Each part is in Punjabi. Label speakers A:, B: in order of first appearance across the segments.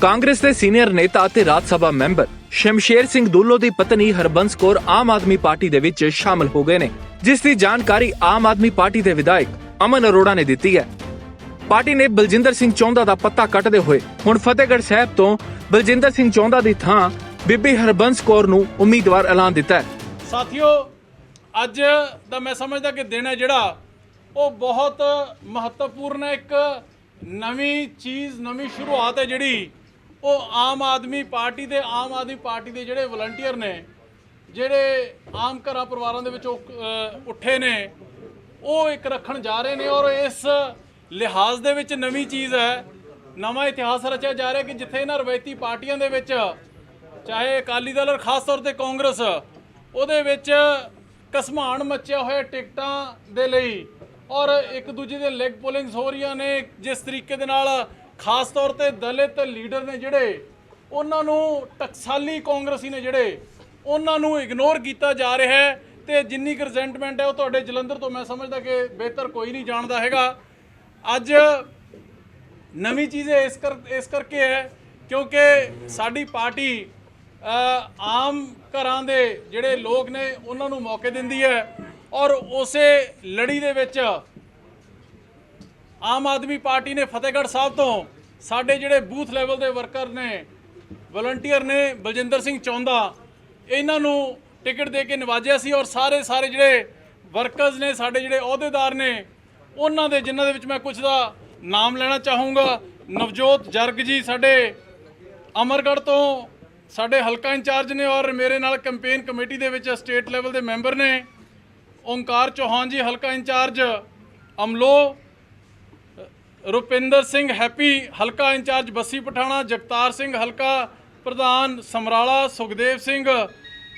A: ਕਾਂਗਰਸ ਦੇ ਸੀਨੀਅਰ ਨੇਤਾ ਅਤੇ ਰਾਜ ਸਭਾ ਮੈਂਬਰ ਸ਼ਮਸ਼ੇਰ ਸਿੰਘ ਦੁੱਲੋ ਦੀ ਪਤਨੀ ਹਰਬੰਸ ਕੌਰ ਆਮ ਆਦਮੀ ਪਾਰਟੀ ਦੇ ਵਿੱਚ ਸ਼ਾਮਲ ਹੋ ਗਏ ਨੇ, ਜਿਸ ਦੀ ਜਾਣਕਾਰੀ ਆਮ ਆਦਮੀ ਪਾਰਟੀ ਦੇ ਵਿਧਾਇਕ ਅਮਨ ਅਰੋੜਾ ਨੇ ਦਿੱਤੀ ਹੈ। ਪਾਰਟੀ ਨੇ ਬਲਜਿੰਦਰ ਸਿੰਘ ਚੌਂਦਾ ਦਾ ਪੱਤਾ ਕੱਟਦੇ ਹੋਏ ਹੁਣ ਫਤਿਹਗੜ੍ਹ ਸਾਹਿਬ ਤੋਂ ਬਲਜਿੰਦਰ ਸਿੰਘ ਚੌਂਦਾ ਦੀ ਥਾਂ ਬੀਬੀ ਹਰਬੰਸ ਕੌਰ ਨੂੰ ਉਮੀਦਵਾਰ ਐਲਾਨ ਦਿੱਤਾ ਹੈ।
B: ਸਾਥੀਓ, ਅੱਜ ਦਾ ਮੈਂ ਸਮਝਦਾ ਕਿ ਦਿਨ ਹੈ ਜਿਹੜਾ ਉਹ ਬਹੁਤ ਮਹੱਤਵਪੂਰਨ ਹੈ। ਇੱਕ ਨਵੀਂ ਚੀਜ਼, ਨਵੀਂ ਸ਼ੁਰੂਆਤ ਹੈ ਜਿਹੜੀ ਉਹ ਆਮ ਆਦਮੀ ਪਾਰਟੀ ਦੇ, ਆਮ ਆਦਮੀ ਪਾਰਟੀ ਦੇ ਜਿਹੜੇ ਵਲੰਟੀਅਰ ਨੇ, ਜਿਹੜੇ ਆਮ ਘਰਾਂ ਪਰਿਵਾਰਾਂ ਦੇ ਵਿੱਚ ਉੱਠੇ ਨੇ, ਉਹ ਇੱਕ ਰੱਖਣ ਜਾ ਰਹੇ ਨੇ ਔਰ ਇਸ ਲਿਹਾਜ਼ ਦੇ ਵਿੱਚ ਨਵੀਂ ਚੀਜ਼ ਹੈ। ਨਵਾਂ ਇਤਿਹਾਸ ਰਚਿਆ ਜਾ ਰਿਹਾ ਕਿ ਜਿੱਥੇ ਇਹਨਾਂ ਰਵਾਇਤੀ ਪਾਰਟੀਆਂ ਦੇ ਵਿੱਚ, ਚਾਹੇ ਅਕਾਲੀ ਦਲ ਔਰ ਖਾਸ ਤੌਰ ਤੇ ਕਾਂਗਰਸ, ਉਹਦੇ ਵਿੱਚ ਕਸਮਾਨ ਮੱਚਿਆ ਹੋਇਆ ਟਿਕਟਾਂ ਦੇ ਲਈ ਔਰ ਇੱਕ ਦੂਜੇ ਦੇ ਲੈਗ ਪੋਲਿੰਗਸ ਹੋ ਰਹੀਆਂ ਨੇ, ਜਿਸ ਤਰੀਕੇ ਦੇ ਨਾਲ ਖਾਸ ਤੌਰ ਤੇ ਦਲਿਤ ਲੀਡਰ ਨੇ ਜਿਹੜੇ, ਉਹਨਾਂ ਨੂੰ ਟਕਸਾਲੀ ਕਾਂਗਰਸੀ ਨੇ ਜਿਹੜੇ, ਉਹਨਾਂ ਨੂੰ ਇਗਨੋਰ ਕੀਤਾ ਜਾ ਰਿਹਾ ਹੈ ਤੇ ਜਿੰਨੀ ਕੁ ਰਿਜ਼ੈਂਟਮੈਂਟ ਹੈ ਉਹ ਤੁਹਾਡੇ ਜਲੰਧਰ ਤੋਂ ਮੈਂ ਸਮਝਦਾ ਕਿ ਬਿਹਤਰ ਕੋਈ ਨਹੀਂ ਜਾਣਦਾ ਹੈਗਾ। ਅੱਜ ਨਵੀਂ ਚੀਜ਼ ਇਸ ਕਰ, ਇਸ ਕਰਕੇ ਹੈ ਕਿਉਂਕਿ ਸਾਡੀ ਪਾਰਟੀ ਆਮ ਘਰਾਂ ਦੇ ਜਿਹੜੇ ਲੋਕ ਨੇ, ਉਹਨਾਂ ਨੂੰ ਮੌਕੇ ਦਿੰਦੀ ਹੈ ਔਰ ਉਸੇ ਲੜੀ ਦੇ ਵਿੱਚ ਆਮ ਆਦਮੀ ਪਾਰਟੀ ਨੇ ਫਤਿਹਗੜ੍ਹ ਸਾਹਿਬ ਤੋਂ ਸਾਡੇ ਜਿਹੜੇ ਬੂਥ ਲੈਵਲ ਦੇ ਵਰਕਰ ਨੇ ਵਲੰਟੀਅਰ ਨੇ, ਬਲਜਿੰਦਰ ਸਿੰਘ ਚੌਂਦਾ, ਇਹਨਾਂ ਨੂੰ ਟਿਕਟ ਦੇ ਕੇ ਨਿਵਾਜਿਆ ਸੀ ਔਰ ਸਾਰੇ ਸਾਰੇ ਜਿਹੜੇ ਵਰਕਰਸ ਨੇ, ਸਾਡੇ ਜਿਹੜੇ ਅਹੁਦੇਦਾਰ ਨੇ, ਉਹਨਾਂ ਦੇ ਜਿਨ੍ਹਾਂ ਦੇ ਵਿੱਚ ਮੈਂ ਕੁਝ ਦਾ ਨਾਮ ਲੈਣਾ ਚਾਹੂੰਗਾ। ਨਵਜੋਤ ਜਰਗ ਜੀ ਸਾਡੇ ਅਮਰਗੜ੍ਹ ਤੋਂ, ਸਾਡੇ ਹਲਕਾ ਇੰਚਾਰਜ ਨੇ ਔਰ ਮੇਰੇ ਨਾਲ ਕੈਂਪੇਨ ਕਮੇਟੀ ਦੇ ਵਿੱਚ ਸਟੇਟ ਲੈਵਲ ਦੇ ਮੈਂਬਰ ਨੇ। ਓਮਕਾਰ ਚੌਹਾਨ ਜੀ, ਹਲਕਾ ਇੰਚਾਰਜ, ਅਮਲੋ ਰੁਪਿੰਦਰ ਸਿੰਘ ਹੈਪੀ, ਹਲਕਾ ਇੰਚਾਰਜ ਬੱਸੀ ਪਠਾਣਾ, ਜਗਤਾਰ ਸਿੰਘ ਹਲਕਾ, ਪ੍ਰਧਾਨ Samrala Sukhdev Singh,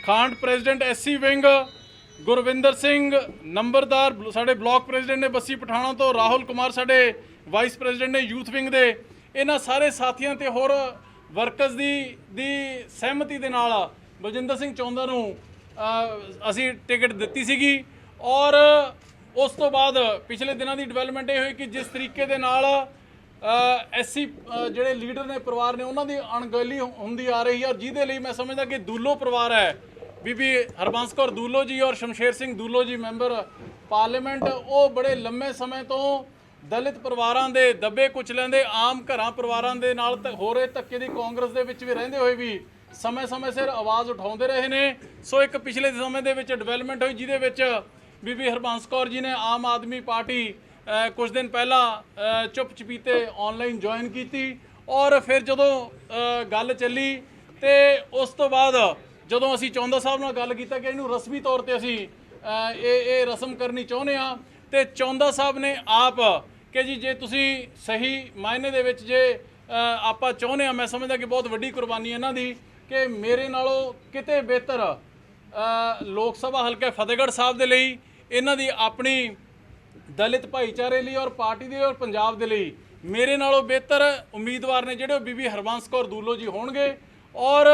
B: ਖਾਂਡ president SC wing, Gurwinder Singh ਨੰਬਰਦਾਰ ਸਾਡੇ ਬਲਾਕ ਪ੍ਰੈਜ਼ੀਡੈਂਟ ਨੇ ਬੱਸੀ ਪਠਾਣਾ ਤੋਂ, ਰਾਹੁਲ ਕੁਮਾਰ ਸਾਡੇ ਵਾਈਸ ਪ੍ਰੈਜ਼ੀਡੈਂਟ ਨੇ, ਯੂਥ ਵਿੰਗ ਦੇ। ਇਹਨਾਂ ਸਾਰੇ ਸਾਥੀਆਂ ਤੇ ਹੋਰ ਵਰਕਰਸ ਦੀ ਦੀ ਸਹਿਮਤੀ ਦੇ ਨਾਲ ਬਲਜਿੰਦਰ ਸਿੰਘ ਚੌਂਦਾ ਨੂੰ ਅਸੀਂ ਟਿਕਟ ਦਿੱਤੀ ਸੀਗੀ ਔਰ ਉਸ ਤੋਂ ਬਾਅਦ ਪਿਛਲੇ ਦਿਨਾਂ ਦੀ ਡਿਵੈਲਪਮੈਂਟ ਇਹ ਹੋਈ ਕਿ ਜਿਸ ਤਰੀਕੇ ਦੇ ਨਾਲ ਐਸਸੀ ਜਿਹੜੇ ਲੀਡਰ ਨੇ ਪਰਿਵਾਰ ਨੇ, ਉਹਨਾਂ ਦੀ ਅਣਗਹਿਲੀ ਹੁੰਦੀ ਆ ਰਹੀ ਹੈ ਜਿਹਦੇ ਲਈ ਮੈਂ ਸਮਝਦਾ ਕਿ ਦੂਲੋ ਪਰਿਵਾਰ ਹੈ, ਬੀਬੀ ਹਰਬੰਸ ਕੌਰ ਦੂਲੋ ਜੀ ਔਰ ਸ਼ਮਸ਼ੇਰ ਸਿੰਘ ਦੂਲੋ ਜੀ ਮੈਂਬਰ ਪਾਰਲੀਮੈਂਟ, ਉਹ ਬੜੇ ਲੰਮੇ ਸਮੇਂ ਤੋਂ ਦਲਿਤ ਪਰਿਵਾਰਾਂ ਦੇ ਦੱਬੇ ਕੁਚਲਿਆਂ ਦੇ, ਆਮ ਘਰਾਂ ਪਰਿਵਾਰਾਂ ਦੇ ਨਾਲ ਧ- ਹੋ ਰਹੇ ਧੱਕੇ ਦੀ ਕਾਂਗਰਸ ਦੇ ਵਿੱਚ ਵੀ ਰਹਿੰਦੇ ਹੋਏ ਵੀ ਸਮੇਂ-ਸਮੇਂ ਸਿਰ ਆਵਾਜ਼ ਉਠਾਉਂਦੇ ਰਹੇ ਨੇ। ਸੋ ਇੱਕ ਪਿਛਲੇ ਸਮੇਂ ਦੇ ਵਿੱਚ ਡਿਵੈਲਪਮੈਂਟ ਹੋਈ, ਜਿਹਦੇ ਵਿੱਚ ਬੀਬੀ ਹਰਬੰਸ ਕੌਰ ਜੀ ਨੇ ਆਮ ਆਦਮੀ ਪਾਰਟੀ ਅ, ਕੁਝ ਦਿਨ ਪਹਿਲਾਂ ਚੁੱਪ ਚਪੀਤੇ ਆਨਲਾਈਨ ਜੁਆਇਨ ਕੀਤੀ ਔਰ ਫਿਰ ਜਦੋਂ ਗੱਲ ਚੱਲੀ ਤੇ ਉਸ ਤੋਂ ਬਾਅਦ ਜਦੋਂ ਅਸੀਂ ਚੌਂਦਾ ਸਾਹਿਬ ਨਾਲ ਗੱਲ ਕੀਤਾ ਕਿ ਇਹਨੂੰ ਰਸਮੀ ਤੌਰ ਤੇ ਅਸੀਂ ਇਹ ਇਹ ਰਸਮ ਕਰਨੀ ਚਾਹੁੰਦੇ ਆ ਤੇ ਚੌਂਦਾ ਸਾਹਿਬ ਨੇ ਆਪ ਕਿ ਜੀ ਜੇ ਤੁਸੀਂ ਸਹੀ ਮਾਇਨੇ ਦੇ ਵਿੱਚ ਜੇ ਆਪਾਂ ਚਾਹੁੰਦੇ ਆ ਮੈਂ ਸਮਝਦਾ ਕਿ ਬਹੁਤ ਵੱਡੀ ਕੁਰਬਾਨੀ ਇਹਨਾਂ ਦੀ ਕਿ ਮੇਰੇ ਨਾਲੋਂ ਕਿਤੇ ਬਿਹਤਰ ਲੋਕ ਸਭਾ ਹਲਕਾ ਫਤਿਹਗੜ੍ਹ ਸਾਹਿਬ ਦੇ ਲਈ ਇਹਨਾਂ ਦੀ ਆਪਣੀ ਦਲਿਤ ਭਾਈਚਾਰੇ ਲਈ ਔਰ ਪਾਰਟੀ ਦੇ ਔਰ ਪੰਜਾਬ ਦੇ ਲਈ ਮੇਰੇ ਨਾਲੋਂ ਬਿਹਤਰ ਉਮੀਦਵਾਰ ਨੇ ਜਿਹੜੇ ਉਹ ਬੀਬੀ ਹਰਬੰਸ ਕੌਰ ਦੂਲੋ ਜੀ ਹੋਣਗੇ। ਔਰ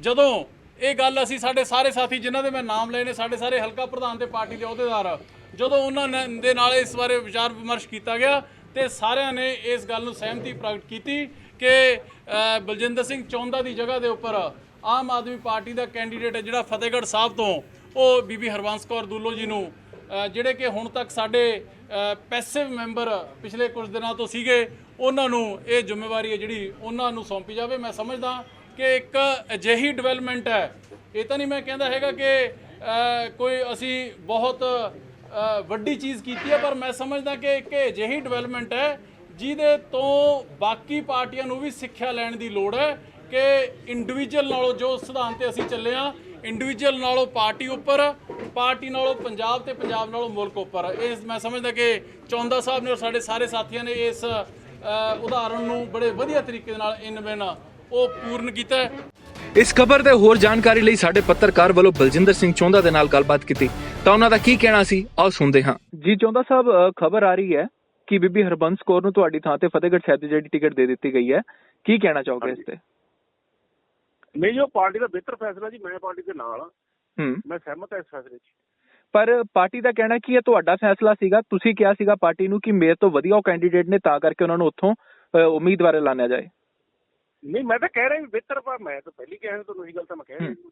B: ਜਦੋਂ ਇਹ ਗੱਲ ਅਸੀਂ ਸਾਡੇ ਸਾਰੇ ਸਾਥੀ ਜਿਨ੍ਹਾਂ ਦੇ ਮੈਂ ਨਾਮ ਲਏ ਨੇ, ਸਾਡੇ ਸਾਰੇ ਹਲਕਾ ਪ੍ਰਧਾਨ ਤੇ ਪਾਰਟੀ ਦੇ ਅਹੁਦੇਦਾਰ, ਜਦੋਂ ਉਹਨਾਂ ਨੇ, ਦੇ ਨਾਲ ਇਸ ਬਾਰੇ ਵਿਚਾਰ ਵਿਮਰਸ਼ ਕੀਤਾ ਗਿਆ ਤੇ ਸਾਰਿਆਂ ਨੇ ਇਸ ਗੱਲ ਨੂੰ ਸਹਿਮਤੀ ਪ੍ਰਗਟ ਕੀਤੀ ਕਿ ਬਲਜਿੰਦਰ ਸਿੰਘ ਚੌਂਦਾ ਦੀ ਜਗ੍ਹਾ ਦੇ ਉੱਪਰ ਆਮ ਆਦਮੀ ਪਾਰਟੀ ਦਾ ਕੈਂਡੀਡੇਟ ਹੈ ਜਿਹੜਾ ਫਤਿਹਗੜ੍ਹ ਸਾਹਿਬ ਤੋਂ, ਉਹ ਬੀਬੀ ਹਰਬੰਸ ਕੌਰ ਦੂਲੋ ਜੀ ਨੂੰ ਜਿਹੜੇ ਕਿ ਹੁਣ ਤੱਕ ਸਾਡੇ ਪੈਸਿਵ ਮੈਂਬਰ ਪਿਛਲੇ ਕੁਝ ਦਿਨਾਂ ਤੋਂ ਸੀਗੇ, ਉਹਨਾਂ ਨੂੰ ਇਹ ਜ਼ਿੰਮੇਵਾਰੀ ਹੈ ਜਿਹੜੀ ਉਹਨਾਂ ਨੂੰ ਸੌਂਪੀ ਜਾਵੇ। ਮੈਂ ਸਮਝਦਾ ਕਿ ਇੱਕ ਅਜਿਹੀ ਡਿਵੈਲਪਮੈਂਟ ਹੈ, ਇਹ ਤਾਂ ਨਹੀਂ ਮੈਂ ਕਹਿੰਦਾ ਹੈਗਾ ਕਿ ਕੋਈ ਅਸੀਂ ਬਹੁਤ ਵੱਡੀ ਚੀਜ਼ ਕੀਤੀ ਹੈ, ਪਰ ਮੈਂ ਸਮਝਦਾ ਕਿ ਇੱਕ ਅਜਿਹੀ ਡਿਵੈਲਪਮੈਂਟ ਹੈ, ਜਿਹਦੇ ਤੋਂ ਬਾਕੀ ਪਾਰਟੀਆਂ ਨੂੰ ਵੀ ਸਿੱਖਿਆ ਲੈਣ ਦੀ ਲੋੜ ਹੈ। ਕਿ ਇੰਡੀਵਿਜੂਅਲ ਨਾਲੋਂ ਜੋ ਸਿਧਾਂਤ ਤੇ ਅਸੀਂ ਚੱਲੇ ਆ ਇੰਡੀਵਿਜੂਅਲ ਨਾਲੋਂ ਪਾਰਟੀ ਉੱਪਰ ਪਾਰਟੀ ਨਾਲੋਂ ਪੰਜਾਬ ਤੇ ਪੰਜਾਬ ਨਾਲੋਂ ਮੁਲਕ ਉੱਪਰ। ਇਸ ਮੈਂ ਸਮਝਦਾ ਕਿ ਚੌਂਦਾ ਸਾਹਿਬ ਨੇ ਔਰ ਸਾਡੇ ਸਾਰੇ ਸਾਥੀਆਂ ਨੇ ਇਸ ਉਦਾਹਰਣ ਨੂੰ ਬੜੇ ਵਧੀਆ ਤਰੀਕੇ ਦੇ ਨਾਲ ਇਨ ਬਿਨ ਉਹ ਪੂਰਨ ਕੀਤਾ
A: ਇਸ ਖਬਰ ਤੇ ਹੋਰ ਜਾਣਕਾਰੀ ਲਈ ਸਾਡੇ ਪੱਤਰਕਾਰ ਵੱਲੋਂ ਬਲਜਿੰਦਰ ਸਿੰਘ ਚੌਂਦਾ ਦੇ ਨਾਲ ਗੱਲਬਾਤ ਕੀਤੀ। ਤਾਂ ਉਹਨਾਂ ਦਾ ਕੀ ਕਹਿਣਾ ਸੀ? ਆਓ ਸੁਣਦੇ ਹਾਂ। ਜੀ ਚੌਂਦਾ ਸਾਹਿਬ ਖਬਰ ਆ ਰਹੀ ਹੈ ਕਿ ਬੀਬੀ ਹਰਬੰਸ ਕੌਰ ਨੂੰ ਤੁਹਾਡੀ ਥਾਂ ਤੇ ਫਤਿਹਗੜ੍ਹ ਸਾਹਿਬ ਦੀ ਜਿਹੜੀ ਟਿਕਟ ਦੇ ਦਿੱਤੀ ਗਈ ਹੈ। ਕੀ ਕਹਿਣਾ ਚਾਹੋਗੇ ਇਸ ਤੇ?
C: ਨਹੀਂ ਜੋ ਪਾਰਟੀ ਦਾ ਬਿਹਤਰ ਫੈਸਲਾ ਜੀ ਮੈਂ ਪਾਰਟੀ ਦੇ ਨਾਲ ਆ
A: ਹੂੰ।
C: ਮੈਂ ਸਹਿਮਤ ਹਾਂ ਇਸ ਫੈਸਲੇ 'ਚ।
A: ਪਰ ਪਾਰਟੀ ਦਾ ਕਹਿਣਾ ਕੀ ਹੈ? ਤੁਹਾਡਾ ਫੈਸਲਾ ਸੀਗਾ ਤੁਸੀਂ ਕਿਹਾ ਸੀਗਾ ਪਾਰਟੀ ਨੂੰ ਕਿ ਮੇਰੇ ਤੋਂ ਵਧੀਆ ਉਹ ਕੈਂਡੀਡੇਟ ਨੇ ਤਾਂ ਕਰਕੇ ਉਹਨਾਂ ਨੂੰ ਉੱਥੋਂ ਉਮੀਦਵਾਰ ਐਲਾਨਿਆ ਜਾਏ।
C: ਨਹੀਂ ਮੈਂ ਤਾਂ ਕਹਿ ਰਿਹਾ ਵੀ ਬਿਹਤਰ ਪਰ ਮੈਂ ਤਾਂ ਪਹਿਲੀ ਕਹਿ ਰਿਹਾ ਤੁਹਾਨੂੰ ਇਹੀ ਗੱਲ ਤਾਂ ਮੈਂ ਕਹਿ ਰਿਹਾ।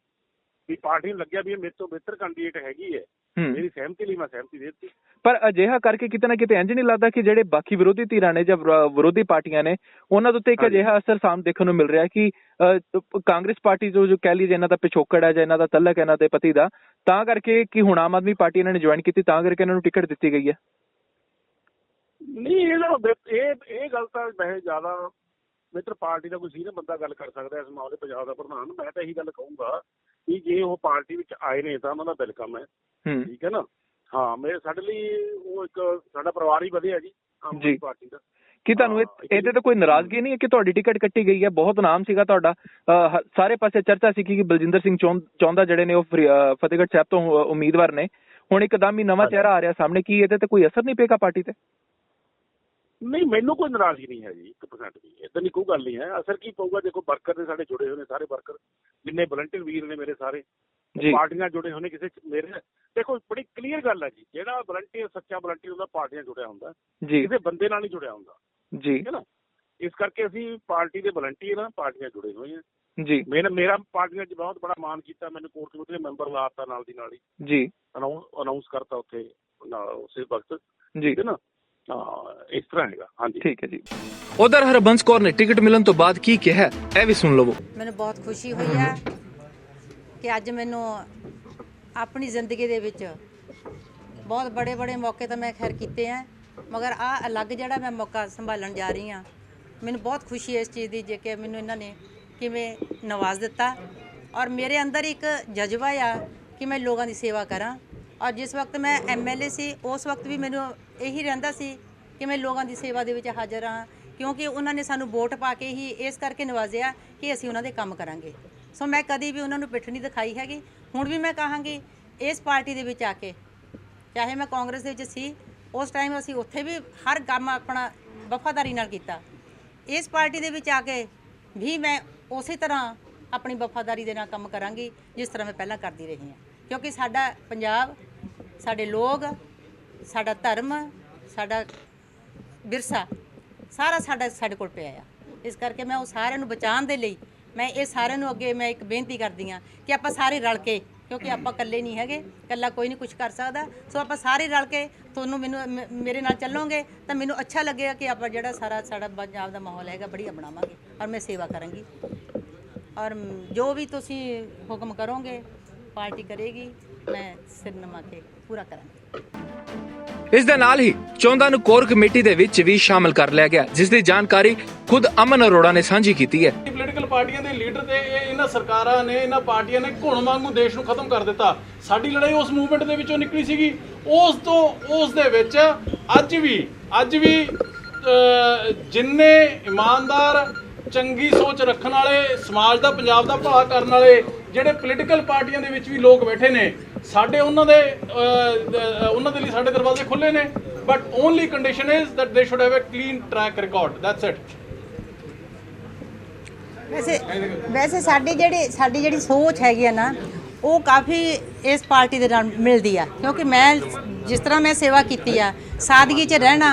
C: ਵੀ ਪਾਰਟੀ ਨੂੰ ਲੱਗਿਆ ਵੀ ਇਹ ਮੇਰੇ ਤੋਂ ਬਿਹਤਰ ਕੈਂਡੀਡੇਟ ਹੈਗੀ ਹੈ। ਮੇਰੀ ਸਹਿਮਤੀ ਲਈ ਮੈਂ ਸਹਿਮਤੀ ਦੇ ਦਿੱਤੀ।
A: ਪਰ ਅਜਿਹਾ ਕਰਕੇ ਕਿਤੇ ਨਾ ਕਿਤੇ ਇੰਜ ਨਹੀਂ ਲੱਗਦਾ ਕਿ ਜਿਹੜੇ ਬਾਕੀ ਵਿਰੋਧੀ ਧਿਰਾਂ ਨੇ ਜਾਂ ਵਿਰੋ- ਵਿਰੋਧੀ ਪਾਰਟੀਆਂ ਨੇ ਉਹਨਾਂ ਦੇ ਉੱਤੇ ਇੱਕ। ਅਜਿਹਾ ਅਸਰ ਸਾਹਮ ਦੇਖਣ ਨੂੰ ਮਿਲ ਰਿਹਾ ਕਿ ਕਾਂਗਰਸ ਪਾਰਟੀ ਜੋ ਜੋ ਕਹਿ ਲਈ ਇਹਨਾਂ ਦਾ ਪਿਛੋਕੜ ਹੈ ਜਾਂ ਇਹਨਾਂ ਦਾ ਤਲਕ ਹੈ ਇਹਨਾਂ ਦੇ ਪਤੀ ਦਾ ਤਾਂ ਕਰਕੇ ਕਿ ਹੁਣ ਆਮ ਆਦਮੀ ਪਾਰਟੀ ਇਹਨਾਂ ਨੇ ਜੁਆਇਨ ਕੀਤੀ ਤਾਂ ਕਰਕੇ ਇਹਨਾਂ ਨੂੰ ਟਿਕਟ ਦਿੱਤੀ ਗਈ ਹੈ।
C: ਨਹੀਂ ਇਹ ਇਹ ਇਹ ਗੱਲ ਤਾਂ ਵੈਸੇ ਜ਼ਿਆਦਾ ਮਿੱਤਰ ਪਾਰਟੀ ਦਾ ਕੋਈ ਸੀਨੀਅਰ ਬੰਦਾ ਗੱਲ ਕਰ ਸਕਦਾ ਇਸ ਮਾਮਲੇ ਪੰਜਾਬ ਦਾ ਪ੍ਰਧਾਨ ਮੈਂ ਤਾਂ ਇਹੀ ਗੱਲ ਕਹੂੰਗਾ। ਕਿ ਜੇ ਉਹ ਪਾਰਟੀ ਵਿੱਚ ਆਏ ਨੇ ਤਾਂ ਉਹਨਾਂ ਦਾ ਵੈਲਕਮ ਹੈ। ਠੀਕ ਹੈ ਨਾ? ਹਾਂ ਮੇਰੇ ਸਾਡੇ ਲਈ ਉਹ ਇੱਕ ਸਾਡਾ ਪਰਿਵਾਰ ਹੀ ਵਧੀਆ ਜੀ ਆਮ ਆਦਮੀ। ਪਾਰਟੀ ਦਾ।
A: ਕੀ ਤੁਹਾਨੂੰ ਇਹਦੇ ਤੇ ਕੋਈ ਨਾਰਾਜ਼ਗੀ ਨਹੀਂ ਹੈ ਕਿ ਤੁਹਾਡੀ ਟਿਕਟ ਕੱਟੀ ਗਈ ਹੈ? ਬਹੁਤ ਨਾਮ ਸੀਗਾ ਤੁਹਾਡਾ। ਸਾਰੇ ਪਾਸੇ ਚਰਚਾ ਸੀ ਕਿ ਬਲਜਿੰਦਰ ਸਿੰਘ ਚੌਂਦਾ ਜਿਹੜੇ ਨੇ ਉਹ ਫਤਿਹਗੜ੍ਹ ਸਾਹਿਬ ਤੋਂ ਉਮੀਦਵਾਰ ਨੇ। ਹੁਣ ਇੱਕਦਮ ਹੀ ਨਵਾਂ। ਚਿਹਰਾ ਆ ਰਿਹਾ ਸਾਹਮਣੇ। ਕੀ ਇਹਦੇ ਤੇ ਕੋਈ ਅਸਰ ਨਹੀਂ ਪਏਗਾ ਪਾਰਟੀ ਤੇ?
C: ਨਹੀਂ ਮੈਨੂੰ ਕੋਈ ਨਾਰਾਜ਼ਗੀ ਨਹੀਂ ਹੈ ਜੀ 1% ਵੀ। ਇਦਾਂ ਦੀ ਕੋਈ ਗੱਲ ਨਹੀਂ ਹੈ। ਅਸਰ ਕੀ ਪਊਗਾ? ਦੇਖੋ ਵਰਕਰ ਦੇ ਸਾਡੇ ਜੁੜੇ ਹੋਏ ਨੇ ਸਾਰੇ ਵਰਕਰ। ਜਿੰਨੇ ਵਲੰਟੀਅਰ ਵੀਰ ਨੇ ਮੇਰੇ ਸਾਰੇ।
A: ਜੀ।
C: ਪਾਰਟੀਆਂ ਜੁੜੇ ਨੇ ਕਿਸੇ ਮੇਰੇ। ਦੇਖੋ ਬੜੀ ਕਲੀਅਰ ਗੱਲ ਹੈ ਜੀ। ਜਿਹੜਾ ਵਲੰਟੀਅਰ ਸੱਚਾ ਵਲੰਟੀਅਰ ਹੁੰਦਾ ਪਾਰਟੀਆਂ ਜੁੜਿਆ ਹੁੰਦਾ।
A: ਜੀ।
C: ਕਿਸੇ ਬੰਦੇ ਨਾਲ ਨਹੀਂ ਜੁੜਿਆ ਹੁੰਦਾ।
A: ਜੀ।
C: ਹੈ ਨਾ? ਇਸ ਕਰਕੇ ਅਸੀਂ ਪਾਰਟੀ ਦੇ ਵਲੰਟੀਅਰ ਹਾਂ ਪਾਰਟੀਆਂ ਜੁੜੇ ਹੋਏ ਹਾਂ।
A: ਜੀ।
C: ਮੇਰਾ ਮੇਰਾ ਪਾਰਟੀਆਂ 'ਚ ਬਹੁਤ ਬੜਾ ਮਾਣ ਕੀਤਾ ਮੈਨੂੰ ਕੋਰ ਕਮੇਟੀ ਦੇ ਮੈਂਬਰ ਲਾਤਾ ਨਾਲ ਦੀ ਨਾਲ ਹੀ।
A: ਜੀ।
C: ਅਨਾਉਂਸ ਕਰਤਾ ਉੱਥੇ ਉਸੇ ਵਕਤ।
A: ਜੀ।
C: ਹੈ ਨਾ? ਹਾਂ ਇਸ ਤਰ੍ਹਾਂ ਹੈਗਾ ਹਾਂਜੀ।
A: ਠੀਕ ਹੈ ਜੀ। ਉਧਰ ਹਰਬੰਸ ਕੌਰ ਨੇ ਟਿਕਟ ਮਿਲਣ ਤੋਂ ਬਾਅਦ ਕੀ ਕਿਹਾ ਹੈ? ਇਹ ਵੀ ਸੁਣ ਲਵੋ।
D: ਮੈਨੂੰ ਬਹੁਤ ਖੁਸ਼ੀ ਹੋਈ ਹੈ ਕਿ ਅੱਜ ਮੈਨੂੰ ਆਪਣੀ ਜ਼ਿੰਦਗੀ ਦੇ ਵਿੱਚ ਬਹੁਤ ਬੜੇ ਬੜੇ ਮੌਕੇ ਤਾਂ ਮੈਂ ਖੈਰ ਕੀਤੇ ਆ ਮਗਰ ਆ ਅਲੱਗ ਜਿਹੜਾ ਮੈਂ ਮੌਕਾ ਸੰਭਾਲਣ ਜਾ ਰਹੀ ਹਾਂ ਮੈਨੂੰ ਬਹੁਤ ਖੁਸ਼ੀ ਹੈ ਇਸ ਚੀਜ਼ ਦੀ ਜੇ ਕਿ ਮੈਨੂੰ ਇਹਨਾਂ ਨੇ ਕਿਵੇਂ ਨਵਾਜ਼ ਦਿੱਤਾ। ਔਰ ਮੇਰੇ ਅੰਦਰ ਇੱਕ ਜਜ਼ਬਾ ਆ ਕਿ ਮੈਂ ਲੋਕਾਂ ਦੀ ਸੇਵਾ ਕਰਾਂ। ਔਰ ਜਿਸ ਵਕਤ ਮੈਂ ਐਮਐਲਏ ਸੀ, ਉਸ ਵਕਤ ਵੀ ਮੈਨੂੰ ਇਹੀ ਰਹਿੰਦਾ ਸੀ ਕਿ ਮੈਂ ਲੋਕਾਂ ਦੀ ਸੇਵਾ ਦੇ ਵਿੱਚ ਹਾਜ਼ਰ ਹਾਂ ਕਿਉਂਕਿ ਉਹਨਾਂ ਨੇ ਸਾਨੂੰ ਵੋਟ ਪਾ ਕੇ ਹੀ ਇਸ ਕਰਕੇ ਨਵਾਜ਼ਿਆ ਕਿ ਅਸੀਂ ਉਹਨਾਂ ਦੇ ਕੰਮ ਕਰਾਂਗੇ। ਸੋ ਮੈਂ ਕਦੀ ਵੀ ਉਹਨਾਂ ਨੂੰ ਪਿੱਠ ਨਹੀਂ ਦਿਖਾਈ ਹੈਗੀ। ਹੁਣ ਵੀ ਮੈਂ ਕਹਾਂਗੀ, ਇਸ ਪਾਰਟੀ ਦੇ ਵਿੱਚ ਆ ਕੇ, ਚਾਹੇ ਮੈਂ ਕਾਂਗਰਸ ਦੇ ਵਿੱਚ ਸੀ, ਉਸ ਟਾਈਮ ਅਸੀਂ ਉੱਥੇ ਵੀ ਹਰ ਕੰਮ ਆਪਣਾ ਵਫਾਦਾਰੀ ਨਾਲ ਕੀਤਾ। ਇਸ ਪਾਰਟੀ ਦੇ ਵਿੱਚ ਆ ਕੇ ਵੀ ਮੈਂ ਉਸੇ ਤਰ੍ਹਾਂ ਆਪਣੀ ਵਫਾਦਾਰੀ ਦੇ ਨਾਲ ਕੰਮ ਕਰਾਂਗੀ, ਜਿਸ ਤਰ੍ਹਾਂ ਮੈਂ ਪਹਿਲਾਂ ਕਰਦੀ ਰਹੀ ਹਾਂ। ਕਿਉਂਕਿ ਸਾਡਾ ਪੰਜਾਬ ਸਾਡੇ ਲੋਕ, ਸਾਡਾ ਧਰਮ, ਸਾਡਾ ਵਿਰਸਾ, ਸਾਰਾ ਸਾਡਾ ਸਾਡੇ ਕੋਲ ਪਿਆ ਆ। ਇਸ ਕਰਕੇ ਮੈਂ ਉਹ ਸਾਰਿਆਂ ਨੂੰ ਬਚਾਉਣ ਦੇ ਲਈ ਮੈਂ ਇਹ ਸਾਰਿਆਂ ਨੂੰ ਅੱਗੇ ਮੈਂ ਇੱਕ ਬੇਨਤੀ ਕਰਦੀ ਹਾਂ ਕਿ ਆਪਾਂ ਸਾਰੇ ਰਲ ਕੇ, ਕਿਉਂਕਿ ਆਪਾਂ ਇਕੱਲੇ ਨਹੀਂ ਹੈਗੇ, ਇਕੱਲਾ ਕੋਈ ਨਹੀਂ ਕੁਝ ਕਰ ਸਕਦਾ। ਸੋ ਆਪਾਂ ਸਾਰੇ ਰਲ ਕੇ ਤੁਹਾਨੂੰ ਮੈਨੂੰ ਮ- ਮੇਰੇ ਨਾਲ ਚੱਲੋਗੇ ਤਾਂ ਮੈਨੂੰ ਅੱਛਾ ਲੱਗੇਗਾ ਕਿ ਆਪਾਂ ਜਿਹੜਾ ਸਾਰਾ ਸਾਡਾ ਪੰਜਾਬ ਦਾ ਮਾਹੌਲ ਹੈਗਾ ਬੜੀਆ ਬਣਾਵਾਂਗੇ ਔਰ ਮੈਂ ਸੇਵਾ ਕਰਾਂਗੀ। ਔਰ ਜੋ ਵੀ ਤੁਸੀਂ ਹੁਕਮ ਕਰੋਗੇ, ਪਾਰਟੀ ਕਰੇਗੀ। ਮੈਂ ਸਿਰ ਨਮਾ ਕੇ ਪੂਰਾ ਕਰਾਂਗੀ।
A: ਇਸ ਦੇ ਨਾਲ ਹੀ ਚੌਂਦਾ ਨੂੰ ਕੋਰ ਕਮੇਟੀ ਦੇ ਵਿੱਚ ਵੀ ਸ਼ਾਮਲ ਕਰ ਲਿਆ ਗਿਆ ਜਿਸ ਦੀ ਜਾਣਕਾਰੀ ਖੁਦ ਅਮਨ ਅਰੋੜਾ ਨੇ ਸਾਂਝੀ ਕੀਤੀ ਹੈ।
B: ਪੋਲੀਟੀਕਲ ਪਾਰਟੀਆਂ ਦੇ ਲੀਡਰ ਤੇ ਇਹ ਇਹਨਾਂ ਸਰਕਾਰਾਂ ਨੇ ਇਹਨਾਂ ਪਾਰਟੀਆਂ ਨੇ ਘੁਣ ਵਾਂਗੂ ਦੇਸ਼ ਨੂੰ ਖਤਮ ਕਰ ਦਿੱਤਾ। ਸਾਡੀ ਲੜਾਈ ਉਸ ਮੂਵਮੈਂਟ ਦੇ ਵਿੱਚੋਂ ਨਿਕਲੀ ਸੀਗੀ। ਉਸ ਤੋਂ ਉਸ ਦੇ ਵਿੱਚ ਅੱਜ ਵੀ ਅੱਜ ਵੀ ਜਿੰਨੇ ਇਮਾਨਦਾਰ ਚੰਗੀ ਸੋਚ ਰੱਖਣ ਵਾਲੇ ਸਮਾਜ ਦਾ ਪੰਜਾਬ ਦਾ ਭਲਾ ਕਰਨ ਵਾਲੇ ਜਿਹੜੇ ਪੋਲੀਟੀਕਲ ਪਾਰਟੀਆਂ ਦੇ ਵਿੱਚ ਵੀ ਲੋਕ ਬੈਠੇ ਨੇ ਸਾਡੇ ਉਹਨਾਂ ਦੇ ਉਹਨਾਂ ਦੇ ਲਈ ਸਾਡੇ ਦਰਵਾਜ਼ੇ ਖੁੱਲੇ ਨੇ but only condition is that they should have a clean track record. That's it.
D: ਵੈਸੇ ਵੈਸੇ ਸਾਡੀ ਜਿਹੜੀ ਸਾਡੀ ਜਿਹੜੀ ਸੋਚ ਹੈਗੀ ਆ ਨਾ, ਉਹ ਕਾਫੀ ਇਸ ਪਾਰਟੀ ਦੇ ਨਾਲ ਮਿਲਦੀ ਆ, ਕਿਉਂਕਿ ਮੈਂ ਜਿਸ ਤਰ੍ਹਾਂ ਮੈਂ ਸੇਵਾ ਕੀਤੀ ਆ, ਸਾਦਗੀ 'ਚ ਰਹਿਣਾ,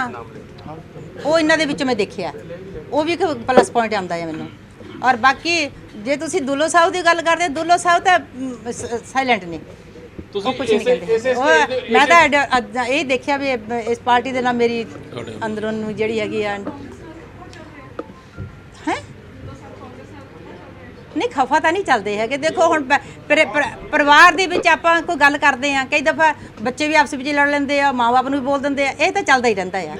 D: ਉਹ ਇਹਨਾਂ ਦੇ ਵਿੱਚ ਮੈਂ ਦੇਖਿਆ। ਉਹ ਵੀ ਇੱਕ ਪਲੱਸ ਪੁਆਇੰਟ ਆਉਂਦਾ ਹੈ ਮੈਨੂੰ। ਔਰ ਬਾਕੀ, ਜੇ ਤੁਸੀਂ ਦੁੱਲੋ ਸਾਹਿਬ ਦੀ ਗੱਲ ਕਰਦੇ, ਦੁੱਲੋ ਸਾਹਿਬ ਤਾਂ ਸਾਇਲੈਂਟ ਨੇ। ਉਹ ਕੁਝ ਨਹੀਂ
B: ਇਸੇ-
D: ਕਹਿੰਦੇ
B: ਇਸੇ
D: ਉਹ
B: stage ਦੇ-
D: ਮੈਂ
B: ਇਸੇ-
D: ਤਾਂ ਐਡ- ਅੱਧ- ਇਹ ਦੇਖਿਆ ਵੀ ਇਹ- ਇਸ ਪਾਰਟੀ ਦੇ ਨਾਲ ਮੇਰੀ ਅੰਦਰੋਂ ਨੂੰ ਜਿਹੜੀ ਹੈਗੀ ਆ ਹੈ? ਨਹੀਂ ਖਫਾ ਤਾਂ ਨਹੀਂ ਚੱਲਦੇ ਹੈਗੇ। ਦੇਖੋ ਹੁਣ ਪ- ਪਰ- ਪਰ- ਪਰਿਵਾਰ ਦੇ ਵਿੱਚ ਆਪਾਂ ਕੋਈ ਗੱਲ ਕਰਦੇ ਆ। ਕਈ ਦਫਾ ਬੱਚੇ ਵੀ ਆਪਸ ਵਿੱਚ ਲੜ ਲੈਂਦੇ ਆ ਮਾਪੇ ਨੂੰ ਵੀ ਬੋਲ ਦਿੰਦੇ ਆ। ਇਹ ਤਾਂ ਚੱਲਦਾ ਹੀ ਰਹਿੰਦਾ ਆ।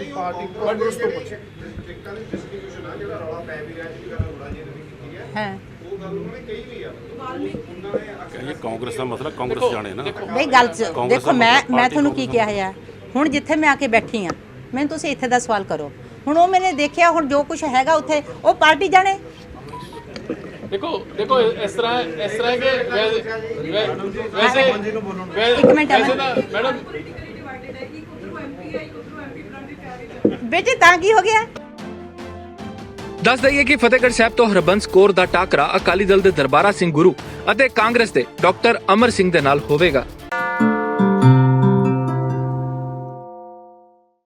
D: ਹਾਂ।
E: ਇਹ ਕਾਂਗਰਸ ਦਾ ਮਸਲਾ ਕਾਂਗਰਸ ਜਾਣੇ ਨਾ।
D: ਬਈ ਗੱਲ ਚ ਦੇਖੋ ਮੈਂ ਮੈਂ ਤੁਹਾਨੂੰ ਕੀ ਕਿਹਾ ਹੈ ਹੁਣ ਜਿੱਥੇ ਮੈਂ ਆ ਕੇ ਬੈਠੀ ਆ ਮੈਨੂੰ ਤੁਸੀਂ ਇੱਥੇ ਦਾ ਸਵਾਲ ਕਰੋ। ਹੁਣ ਉਹ ਮੈंने ਦੇਖਿਆ ਹੁਣ ਜੋ ਕੁਝ ਹੈਗਾ ਉੱਥੇ ਉਹ ਪਾਰਟੀ ਜਾਣੇ?
B: ਦੇਖੋ ਦੇਖੋ ਇਸ ਤਰ੍ਹਾਂ ਇਸ ਤਰ੍ਹਾਂ ਕਿ ਵੈਸੇ
D: ਇੱਕ ਮਿੰਟ
B: ਮੈਡਮ
D: ਬੇਟੇ ਤਾਂ ਕੀ ਹੋ ਗਿਆ?
A: ਦੱਸ ਦਈਏ ਕਿ ਫਤਿਹਗੜ੍ਹ ਸਾਹਿਬ ਤੋਂ ਹਰਬੰਸ ਕੌਰ ਦਾ ਟਾਕਰਾ ਅਕਾਲੀ ਦਲ ਦੇ ਦਰਬਾਰਾ ਸਿੰਘ ਗੁਰੂ ਅਤੇ ਕਾਂਗਰਸ ਦੇ ਡਾਕਟਰ ਅਮਰ ਸਿੰਘ ਦੇ ਨਾਲ ਹੋਵੇਗਾ।